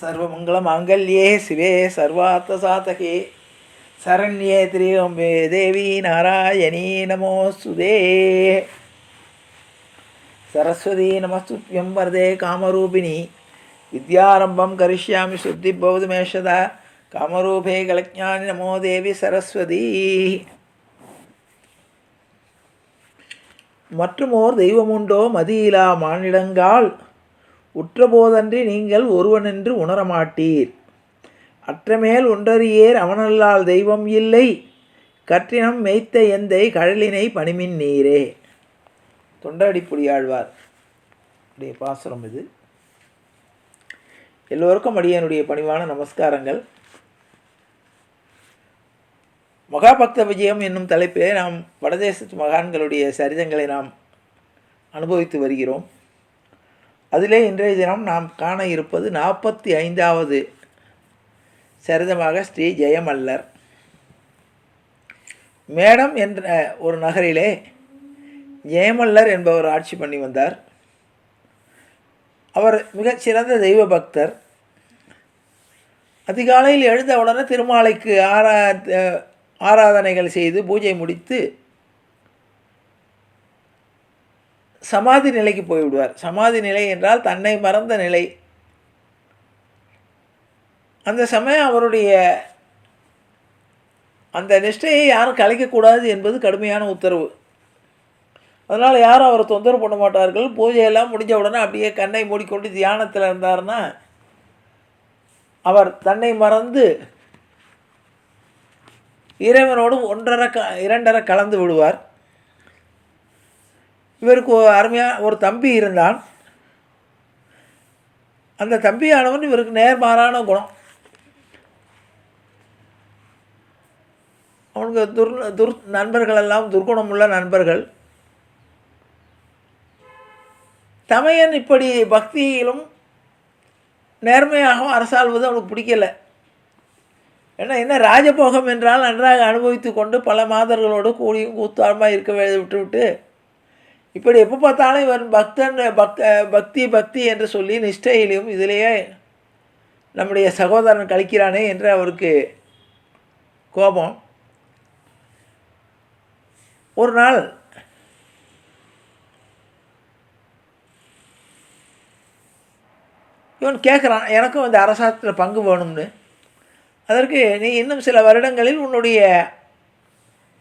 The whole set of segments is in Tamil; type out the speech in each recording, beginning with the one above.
சர்வமங்கலமாங்கல்யே சிவே சர்வார்த்தசாதகே சரண்யே திரியம்பே தேவி நாராயணி நமோஸ்துதே. சரஸ்வதி நமஸ்துப்யம் வரதே காமரூபிணி. வித்யாரம்பம் கரிஷ்யாமி சுத்தி பௌது மேஷதா. காமரூபே கலஜானி நமோ தேவி சரஸ்வதி. மற்றும் ஓர் தெய்வமுண்டோ மதியிலா மானிடங்கால். உற்றபோதன்றி நீங்கள் ஒருவனென்று உணரமாட்டீர். அற்றமேல் ஒன்றறியேர் அவனல்லால் தெய்வம் இல்லை. கற்றினம் மேய்த்த எந்தை கழலினை பணிமின் நீரே. தொண்டடிப்புடியாழ்வார் உடைய பாசுரம் இது. எல்லோருக்கும் அடியனுடைய பணிவான நமஸ்காரங்கள். மகாபக்த விஜயம் என்னும் தலைப்பிலே நாம் வடதேசத்து மகான்களுடைய சரிதங்களை நாம் அனுபவித்து வருகிறோம். அதிலே இன்றைய தினம் நாம் காண இருப்பது நாற்பத்தி ஐந்தாவது சரிதமாக ஸ்ரீ ஜெயமல்லர். மேடம் என்ற ஒரு நகரிலே ஜெயமல்லர் என்பவர் ஆட்சி பண்ணி வந்தார். அவர் மிகச்சிறந்த தெய்வ பக்தர். அதிகாலையில் எழுந்தவுடனே திருமாலைக்கு ஆரா ஆராதனைகள் செய்து பூஜை முடித்து சமாதி நிலைக்கு போய்விடுவார். சமாதி நிலை என்றால் தன்னை மறந்த நிலை. அந்த சமயம் அவருடைய அந்த நிஷ்டையை யாரும் கலைக்கக்கூடாது என்பது கடுமையான உத்தரவு. அதனால் யாரும் அவரை தொந்தரவு பண்ண மாட்டார்கள். பூஜையெல்லாம் முடிஞ்ச உடனே அப்படியே கண்ணை மூடிக்கொண்டு தியானத்தில் இருந்தார்னா அவர் தன்னை மறந்து இறைவனோடு ஒன்றரை க இரண்டரை கலந்து விடுவார். இவருக்கு அருமையாக ஒரு தம்பி இருந்தான். அந்த தம்பியானவன் இவருக்கு நேர்மாறான குணம். அவனுக்கு துர் துர் நண்பர்களெல்லாம் துர்குணமுள்ள நண்பர்கள். தமையன் இப்படி பக்தியிலும் நேர்மையாகவும் அரசாள்வது அவனுக்கு பிடிக்கலை. ஏன்னா என்ன ராஜபோகம் என்றால் நன்றாக அனுபவித்து கொண்டு பல மாதர்களோடு கூடியும் கூத்தாரமாக இருக்க விட்டு விட்டு இப்படி எப்போ பார்த்தாலும் இவன் பக்தன் பக்த பக்தி பக்தி என்று சொல்லி நிஷ்டையிலும் இதிலேயே நம்முடைய சகோதரன் கழிக்கிறானே என்று அவருக்கு கோபம். ஒரு நாள் இவன் கேட்குறான் எனக்கும் இந்த அரசாங்கத்தில் பங்கு வேணும்னு. அதற்கு நீ இன்னும் சில வருடங்களில் உன்னுடைய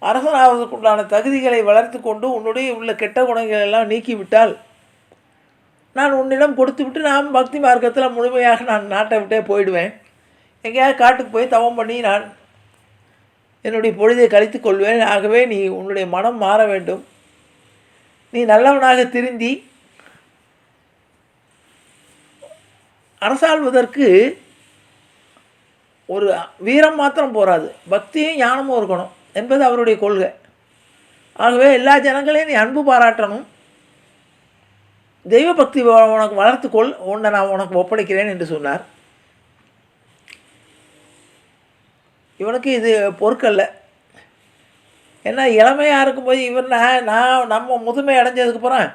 அரசனாவதற்குண்டான தகுதிகளை வளர்த்து கொண்டு உன்னுடைய உள்ள கெட்ட குணங்கள் எல்லாம் நீக்கிவிட்டால் நான் உன்னிடம் கொடுத்து விட்டு நான் பக்தி மார்க்கத்தில் முழுமையாக நான் நாட்டை விட்டே போயிடுவேன். எங்கேயாவது காட்டுக்கு போய் தவம் பண்ணி நான் என்னுடைய பொழுதை கழித்து கொள்வேன். ஆகவே நீ உன்னுடைய மனம் மாற வேண்டும். நீ நல்லவனாக திருந்தி அரசாள்வதற்கு ஒரு வீரம் மாத்திரம் போராது பக்தியும் ஞானமும் இருக்கணும். என்பது அவருடைய கொள்கை. ஆகவே எல்லா ஜனங்களையும் நீ அன்பு பாராட்டணும். தெய்வ பக்தி உனக்கு வளர்த்துக்கொள். உன்னை நான் உனக்கு ஒப்படைக்கிறேன் என்று சொன்னார். இவனுக்கு இது பொறுக்கல்ல. ஏன்னா இளமையாக இருக்கும்போது இவர் நான் நான் நம்ம முதுமை அடைஞ்சதுக்கப்புறம்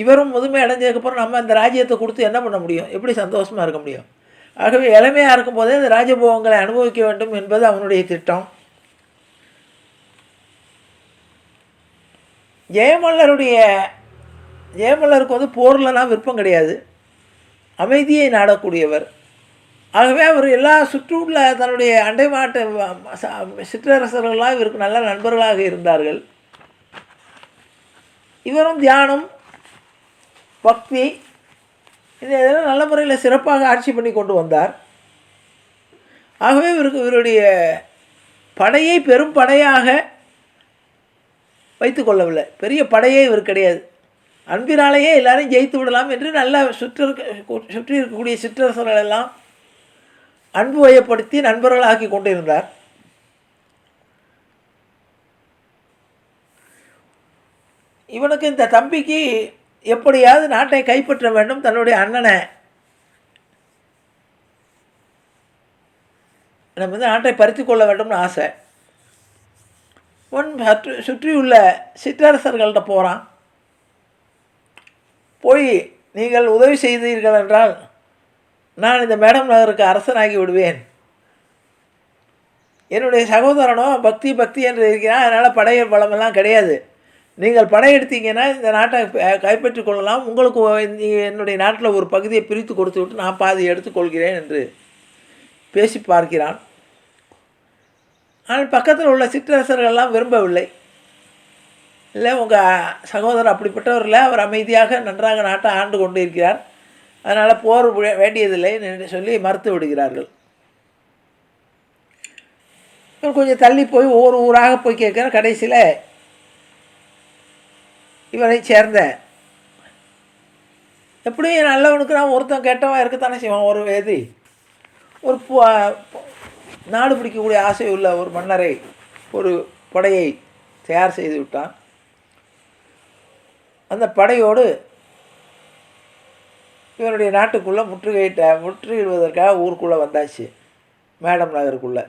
இவரும் முதுமை அடைஞ்சதுக்கப்புறம் நம்ம இந்த ராஜ்யத்தை கொடுத்து என்ன பண்ண முடியும்? எப்படி சந்தோஷமாக இருக்க முடியும்? ஆகவே இளமையாக இருக்கும்போதே இந்த ராஜபோகங்களை அனுபவிக்க வேண்டும் என்பது அவனுடைய திட்டம். ஜெயமல்லருடைய ஜெயமல்லருக்கு வந்து போர்லலாம் விருப்பம் கிடையாது. அமைதியை நாடக்கூடியவர். ஆகவே அவர் எல்லா சுற்றுள்ள தன்னுடைய அண்டை மாட்டு சிற்றரசர்களாக இவருக்கு நல்ல நண்பர்களாக இருந்தார்கள். இவரும் தியானம் பக்தி இது இதெல்லாம் நல்ல முறையில் சிறப்பாக ஆட்சி பண்ணி கொண்டு வந்தார். ஆகவே இவருக்கு இவருடைய படையை பெரும் படையாக வைத்து கொள்ளவில்லை. பெரிய படையே இவர் கிடையாது. அன்பினாலேயே எல்லாரையும் ஜெயித்து விடலாம் என்று நல்ல சுற்று சுற்றி இருக்கக்கூடிய சிற்றரசர்கள் எல்லாம் அன்பு வயப்படுத்தி நண்பர்களாக்கி கொண்டிருந்தார். இவனுக்கு இந்த தம்பிக்கு எப்படியாவது நாட்டை கைப்பற்ற வேண்டும். தன்னுடைய அண்ணனை நம்ம வந்து நாட்டை பறித்து கொள்ள வேண்டும்னு ஆசை. உன் சற்று சுற்றியுள்ள சிற்றரசர்கள்ட்ட போகிறான் போய் நீங்கள் உதவி செய்தீர்கள் என்றால் நான் இந்த மேடம் நகருக்கு அரசனாகி விடுவேன். என்னுடைய சகோதரனோ பக்தி பக்தி என்று இருக்கிறான். அதனால் படையல் பலமெல்லாம் கிடையாது. நீங்கள் படையெடுத்தீங்கன்னா இந்த நாட்டை கைப்பற்றி கைப்பற்றிக் கொள்ளலாம். உங்களுக்கு என்னுடைய நாட்டில் ஒரு பகுதியை பிரித்து கொடுத்து விட்டு நான் பாதி எடுத்துக்கொள்கிறேன் என்று பேசி பார்க்கிறான். ஆனால் பக்கத்தில் உள்ள சிற்றரசர்கள்லாம் விரும்பவில்லை. இல்லை உங்கள் சகோதரர் அப்படிப்பட்டவர் இல்லை. அவர் அமைதியாக நன்றாக நாட்டை ஆண்டு கொண்டு இருக்கிறார் அதனால் போர் வேண்டியதில்லை என்று சொல்லி மறுத்து விடுகிறார்கள். இவர் கொஞ்சம் தள்ளி போய் ஒவ்வொரு ஊராக போய் கேட்குற கடைசியில் இவரை சேர்ந்த எப்படியும் நல்லவனுக்கு நான் ஒருத்தன் கெட்டவன் இருக்கத்தானே செய்வான். ஒரு வேதி ஒரு நாடு பிடிக்கக்கூடிய ஆசை உள்ள ஒரு மன்னரை ஒரு படையை தயார் செய்து விட்டான். அந்த படையோடு இவனுடைய நாட்டுக்குள்ளே முற்றுகையிட்ட முற்றுகையிடுவதற்காக ஊருக்குள்ளே வந்தாச்சு மேடம் நகருக்குள்ளே.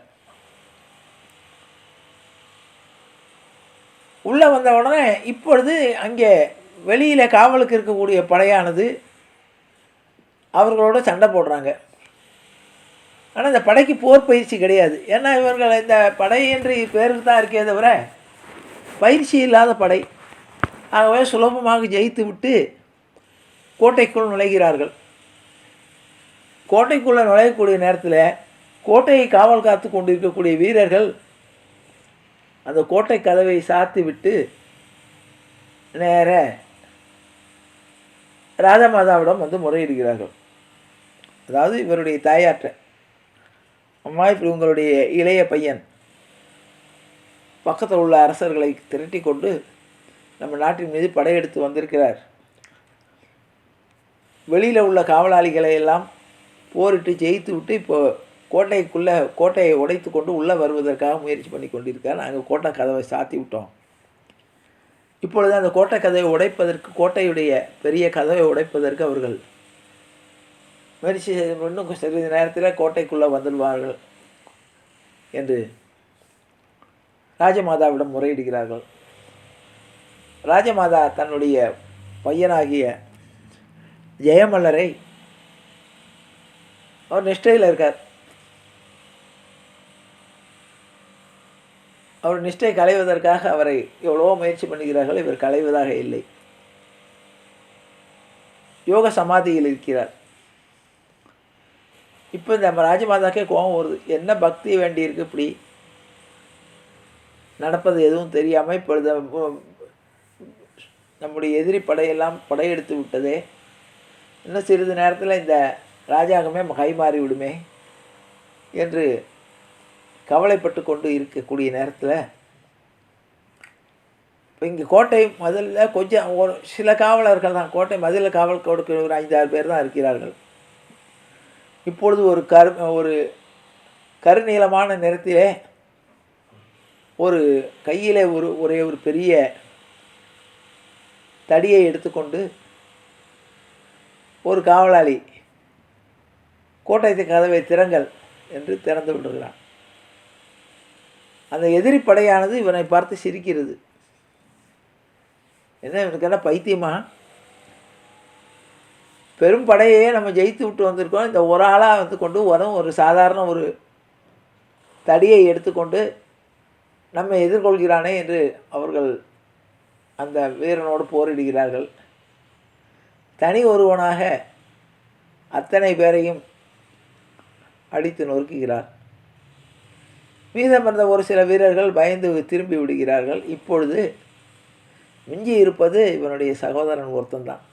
உள்ளே வந்த உடனே இப்பொழுது அங்கே வெளியில் காவலுக்கு இருக்கக்கூடிய படையானது அவர்களோட சண்டை போடுறாங்க. ஆனால் இந்த படைக்கு போர் பயிற்சி கிடையாது. ஏன்னா இவர்கள் இந்த படை என்று பேருக்கு தான் இருக்கே தவிர பயிற்சி இல்லாத படை. ஆகவே சுலபமாக ஜெயித்து விட்டு கோட்டைக்குள் நுழைகிறார்கள். கோட்டைக்குள்ளே நுழையக்கூடிய நேரத்தில் கோட்டையை காவல் காத்து கொண்டிருக்கக்கூடிய வீரர்கள் அந்த கோட்டை கதவை சாத்தி விட்டு நேர ராஜமாதாவிடம் வந்து முறையிடுகிறார்கள். அதாவது இவருடைய தாயாற்ற. அம்மா இப்படி உங்களுடைய இளைய பையன் பக்கத்தில் உள்ள அரசர்களை திரட்டி கொண்டு நம்ம நாட்டின் மீது படையெடுத்து வந்திருக்கிறார். வெளியில் உள்ள காவலாளிகளை எல்லாம் போரிட்டு ஜெயித்து விட்டு இப்போ கோட்டைக்குள்ளே கோட்டையை உடைத்து கொண்டு உள்ளே வருவதற்காக முயற்சி பண்ணி கொண்டிருக்கார் நாங்கள் கோட்டை கதவை சாத்தி விட்டோம். இப்பொழுது அந்த கோட்டை கதவை உடைப்பதற்கு கோட்டையுடைய பெரிய கதவை உடைப்பதற்கு அவர்கள் முயற்சி செய்து இன்னும் சிறிது நேரத்தில் கோட்டைக்குள்ளே வந்துடுவார்கள் என்று ராஜமாதாவிடம் முறையிடுகிறார்கள். ராஜமாதா தன்னுடைய பையனாகிய ஜெயமல்லரை அவர் நிஷ்டையில் இருக்கார். அவர் நிஷ்டை களைவதற்காக அவரை எவ்வளவோ முயற்சி பண்ணுகிறார்கள் இவர் களைவதாக இல்லை. யோக சமாதியில் இருக்கிறார். இப்போ இந்த நம்ம ராஜமாதாக்கே கோபம் வருது. என்ன பக்தி வேண்டியிருக்கு இப்படி? நடப்பது எதுவும் தெரியாமல் இப்பொழுது நம்முடைய எதிரி படையெல்லாம் படையெடுத்து விட்டதே. இன்னும் சிறிது நேரத்தில் இந்த ராஜாங்கமே கைமாறி விடுமே என்று கவலைப்பட்டு கொண்டு இருக்கக்கூடிய நேரத்தில் இப்போ இங்கே கோட்டை மதில்ல கொஞ்சம் ஒரு சில காவலர்கள் தான். கோட்டை மதிலில் காவல் கொடுக்கிற ஒரு ஐந்தாறு பேர் தான் இருக்கிறார்கள். இப்பொழுது ஒரு கரு ஒரு கருநீளமான நிறத்திலே ஒரு கையில் ஒரு ஒரே ஒரு பெரிய தடியை எடுத்துக்கொண்டு ஒரு காவலாளி கோட்டையத்து கதவை திறங்கள் என்று திறந்து விடுகிறான். அந்த எதிரி படையானது இவனை பார்த்து சிரிக்கிறது. என்ன இவனுக்கு என்ன பைத்தியமா? பெரும் படையே நம்ம ஜெயித்து விட்டு வந்திருக்கோம். இந்த ஒரு ஆளாக வந்து கொண்டு வரும். ஒரு சாதாரண ஒரு தடியை எடுத்துக்கொண்டு நம்ம எதிர்கொள்கிறானே என்று அவர்கள் அந்த வீரனோடு போரிடுகிறார்கள். தனி ஒருவனாக அத்தனை பேரையும் அடித்து நொறுக்குகிறார். மீதம் இருந்த ஒரு சில வீரர்கள் பயந்து திரும்பி விடுகிறார்கள். இப்பொழுது மிஞ்சி இருப்பது இவனுடைய சகோதரன் ஒருத்தன்தான்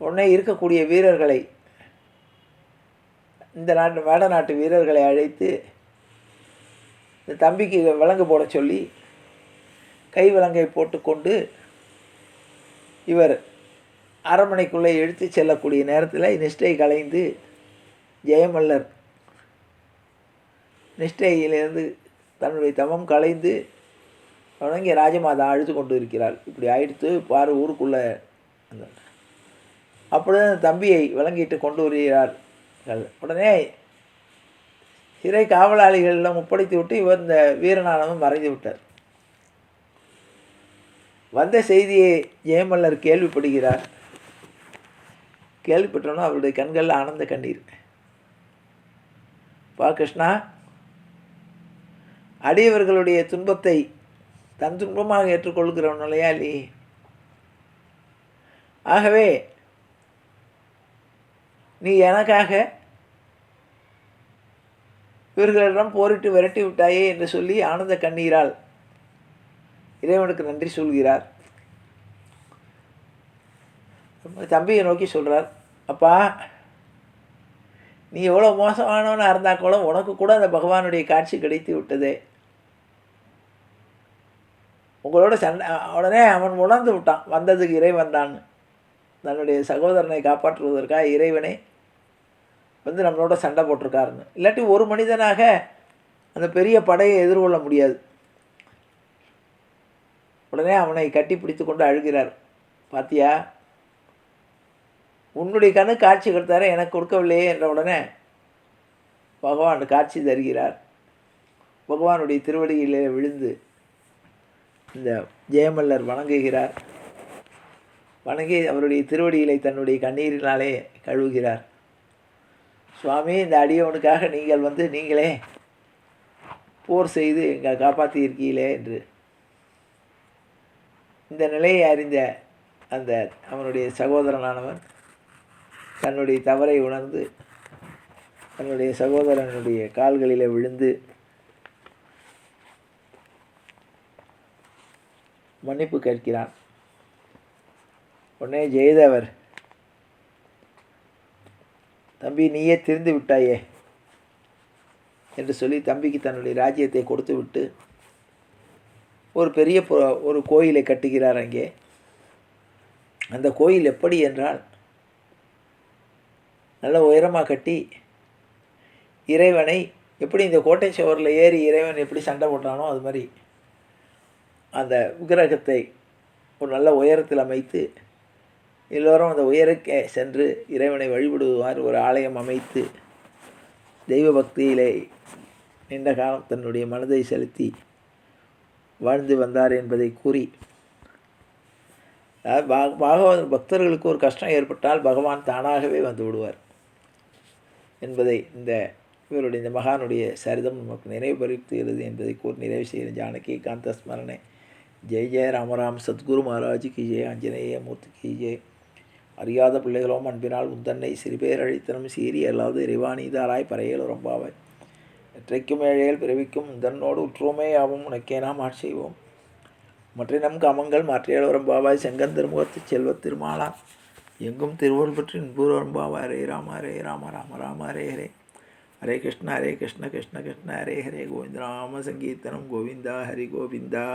உடனே இருக்கக்கூடிய வீரர்களை இந்த நாட்டு வட நாட்டு வீரர்களை அழைத்து இந்த தம்பிக்கு விலங்கு போட சொல்லி கை விலங்கை போட்டுக்கொண்டு இவர் அரண்மனைக்குள்ளே இழுத்து செல்லக்கூடிய நேரத்தில் நிஷ்டை கலைந்து ஜெயமல்லர் நிஷ்டையிலிருந்து தன்னுடைய தமம் கலைந்து வணங்கி ராஜமாதா அழுது கொண்டு இருக்கிறாள். இப்படி ஆயிடுத்து பாரு ஊருக்குள்ளே அந்த அப்பொழுது அந்த தம்பியை விளங்கிட்டு கொண்டு வருகிறார்கள். உடனே சிறை காவலாளிகளிடம் ஒப்படைத்து விட்டு இவர் இந்த வீரனானவன் மறைந்து விட்டார். வந்த செய்தியை ஜெயமல்லர் கேள்விப்படுகிறார். கேள்விப்பட்டோன்னா அவருடைய கண்களில் ஆனந்த கண்ணீர். பா கிருஷ்ணா அடியவர்களுடைய துன்பத்தை தன் துன்பமாக ஏற்றுக்கொள்கிறவன் இல்லையா இல்லையே ஆகவே நீ எனக்காக இவர்களிடம் போரிட்டு விரட்டி விட்டாயே என்று சொல்லி ஆனந்த கண்ணீரால் இறைவனுக்கு நன்றி சொல்கிறார். தம்பியை நோக்கி சொல்கிறார் அப்பா நீ எவ்வளோ மோசமானவனாக இருந்தால் கூட உனக்கு கூட அந்த பகவானுடைய காட்சி கிடைத்து விட்டதே. உங்களோட சண்டை உடனே அவன் உணர்ந்து விட்டான் வந்ததுக்கு இறை வந்தான்னு தன்னுடைய சகோதரனை காப்பாற்றுவதற்காக இறைவனை வந்து நம்மளோட சண்டை போட்டிருக்காருன்னு. இல்லாட்டி ஒரு மனிதனாக அந்த பெரிய படையை எதிர்கொள்ள முடியாது. உடனே அவனை கட்டி பிடித்து கொண்டு அழுகிறார். பாத்தியா? உன்னுடைய கண்ணு காட்சி கொடுத்தார எனக்கு கொடுக்கவில்லையே என்ற உடனே பகவான் காட்சி தருகிறார். பகவானுடைய திருவடியிலே விழுந்து இந்த ஜெயமல்லர் வணங்குகிறார். வணங்கி அவருடைய திருவடிகளை தன்னுடைய கண்ணீரினாலே கழுவுகிறார். சுவாமி இந்த அடியவனுக்காக நீங்கள் வந்து நீங்களே போர் செய்து எங்கள் காப்பாற்றியிருக்கீங்களே என்று. இந்த நிலையை அறிந்த அந்த அவனுடைய சகோதரனானவன் தன்னுடைய தவறை உணர்ந்து தன்னுடைய சகோதரனுடைய கால்களில் விழுந்து மன்னிப்பு கேட்கிறான். உடனே ஜெயதேவர். தம்பி நீயே திருந்து விட்டாயே என்று சொல்லி தம்பிக்கு தன்னுடைய ராஜ்யத்தை கொடுத்து விட்டு ஒரு பெரிய ஒரு கோயிலை கட்டுகிறார் அங்கே. அந்த கோயில் எப்படி என்றால் நல்ல உயரமாக கட்டி இறைவனை எப்படி இந்த கோட்டை சுவரில் ஏறி இறைவன் எப்படி சண்டை போட்டானோ அது மாதிரி அந்த விக்கிரகத்தை ஒரு நல்ல உயரத்தில் அமைத்து எல்லோரும் அந்த உயரக்கே சென்று இறைவனை வழிபடுவார். ஒரு ஆலயம் அமைத்து தெய்வ பக்தியிலே நீண்ட காலம் தன்னுடைய மனதை செலுத்தி வாழ்ந்து வந்தார் என்பதை கூறி அதாவது பாகவத பக்தர்களுக்கு ஒரு கஷ்டம் ஏற்பட்டால் பகவான் தானாகவே வந்து விடுவார் என்பதை இந்த இவருடைய இந்த மகானுடைய சரிதம் நமக்கு நினைவுபடுத்துகிறது என்பதை கூறி நிறைவு செய்கிற ஜானகி காந்த ஸ்மரணை ஜெய் ஜெய ராமராம் சத்குரு மகாராஜ் கி ஜெய் ஆஞ்சநேய மூர்த்தி கி ஜெய். அறியாத பிள்ளைகளோம் அன்பினால் உந்தன்னை சிறுபேரழித்தனம் சீரி அல்லாது இறைவாணிதாராய் பறையல் ரொம்பாவாய் எற்றைக்கும் ஏழையல் பிறவிக்கும் உந்தன்னோடு உற்றோமே ஆவும் உனக்கே நாம் ஆட்செய்வோம் மற்றினம் கமங்கள் மாற்றியலுரம்பாவாய் செங்கன் திருமுகத்து செல்வத் திருமாலா எங்கும் திருவருள் பற்றி இன்பூர்வம் பாவா ஹரே ராம ஹரே ராம ராம ராம ஹரே ஹரே. ஹரே கிருஷ்ண ஹரே கிருஷ்ண கிருஷ்ண கிருஷ்ண ஹரே ஹரே. கோவிந்த ராம சங்கீர்த்தனம் கோவிந்தா ஹரி கோவிந்தா